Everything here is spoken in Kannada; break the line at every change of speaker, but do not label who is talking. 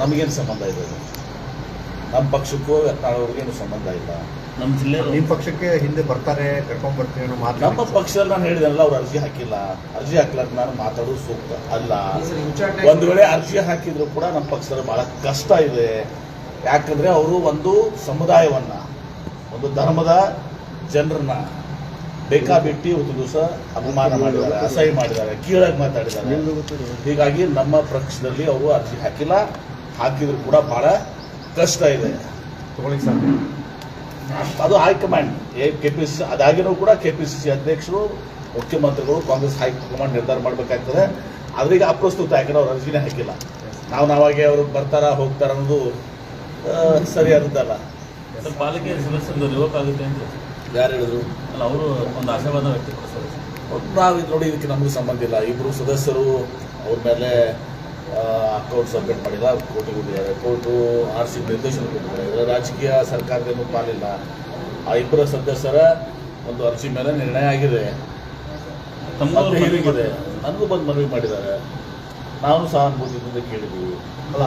ನಮಗೇನು ಸಂಬಂಧ ಇದೆ ನಮ್ಮ ಪಕ್ಷಕ್ಕೂ ಯತ್ನಾಳವ್ರಿಗೇನು ಸಂಬಂಧ ಇಲ್ಲ.
ನಮ್ಮ ಜಿಲ್ಲೆ
ನಿಮ್ಮ ಪಕ್ಷಕ್ಕೆ ಹಿಂದೆ ಬರ್ತಾರೆ ಕರ್ಕೊಂಡ್ ಬರ್ತೀವಿ ಅನ್ನೋ ಮಾತು
ನಮ್ಮ ಪಕ್ಷದಲ್ಲಿ ನಾನು ಹೇಳಿದೆನಲ್ಲ ಅವ್ರು ಅರ್ಜಿ ಹಾಕಿಲ್ಲ. ಅರ್ಜಿ ಹಾಕ್ಲಾರ್ದು ನಾನು ಮಾತಾಡೋದು ಸೂಕ್ತ ಅಲ್ಲ. ಒಂದು ವೇಳೆ ಅರ್ಜಿ ಹಾಕಿದ್ರು ಕೂಡ ನಮ್ಮ ಪಕ್ಷದಲ್ಲಿ ಬಹಳ ಕಷ್ಟ ಇದೆ. ಯಾಕಂದ್ರೆ ಅವರು ಒಂದು ಸಮುದಾಯವನ್ನ ಒಂದು ಧರ್ಮದ ಜನರನ್ನ ಬೇಕಾಬಿಟ್ಟಿ ಒಂದು ದಿವಸ ಅಪಮಾನ ಮಾಡಿದ್ದಾರೆ ಅಸಹ್ಯ ಮಾಡಿದ್ದಾರೆ ಕೀಳಾಗಿ ಮಾತಾಡಿದ್ದಾರೆ. ಹೀಗಾಗಿ ನಮ್ಮ ಪಕ್ಷದಲ್ಲಿ ಅವರು ಅರ್ಜಿ ಹಾಕಿಲ್ಲ ಹಾಕಿದ್ರು ಕೂಡ ಬಹಳ ಕಷ್ಟ ಇದೆ. ಅದು high command K P C ಅದಾಗಿನೂ ಕೂಡ ಕೆ ಪಿ ಸಿ ಸಿ ಅಧ್ಯಕ್ಷರು ಮುಖ್ಯಮಂತ್ರಿಗಳು ಕಾಂಗ್ರೆಸ್ ಹೈಕಮಾಂಡ್ ನಿರ್ಧಾರ ಮಾಡಬೇಕಾಗ್ತದೆ. ಆದ್ರೆ ಈಗ ಅಪ್ರಸ್ತುತ ಯಾಕಂದ್ರೆ ಅವ್ರು ಅರ್ಜಿನೇ ಹಾಕಿಲ್ಲ. ನಾವು ನಾವಾಗೆ ಅವರು ಬರ್ತಾರ ಹೋಗ್ತಾರ ಅನ್ನೋದು ಸರಿಯಾದದ್ದಲ್ಲ.
ಸರ್ ಪಾಲಿಕೆ ಸದಸ್ಯರು ರಿವೋಕ್ ಆಗುತ್ತೆ ಅಂತ.
ಯಾರು ಹೇಳಿದ್ರು?
ಅಲ್ಲ ಅವರು ಒಂದು ಆಶಾವಾದ ವ್ಯಕ್ತಪಡಿಸ್ತಾರೆ.
ನಾವು ಇದು ನೋಡಿ ಇದಕ್ಕೆ ನಮಗೆ ಸಂಬಂಧ ಇಲ್ಲ. ಇಬ್ಬರು ಸದಸ್ಯರು ಅವ್ರ ಮೇಲೆ ಅಕೌಂಟ್ ಸಬ್ಮಿಟ್ ಮಾಡಿಲ್ಲ. ಕೋರ್ಟಿಗೆ ಹೋಗಿದ್ದಾರೆ. ಕೋರ್ಟು ಆರ್ ಸಿ ನಿರ್ದೇಶನ ಕೊಟ್ಟಿದ್ದಾರೆ. ಇದರ ರಾಜಕೀಯ ಸರ್ಕಾರದೇನು ಪಾಲಿಲ್ಲ. ಆ ಇಬ್ಬರ ಸದಸ್ಯರ ಒಂದು ಅರ್ಜಿ ಮೇಲೆ ನಿರ್ಣಯ ಆಗಿದೆ. ಹೀಗಿದೆ. ನನಗೂ ಬಂದು ಮನವಿ ಮಾಡಿದ್ದಾರೆ. ನಾನು ಸಹ ಅನುಭೂತಿಯಿಂದ ಕೇಳಿದ್ದೀವಿ.
ಅಲ್ಲ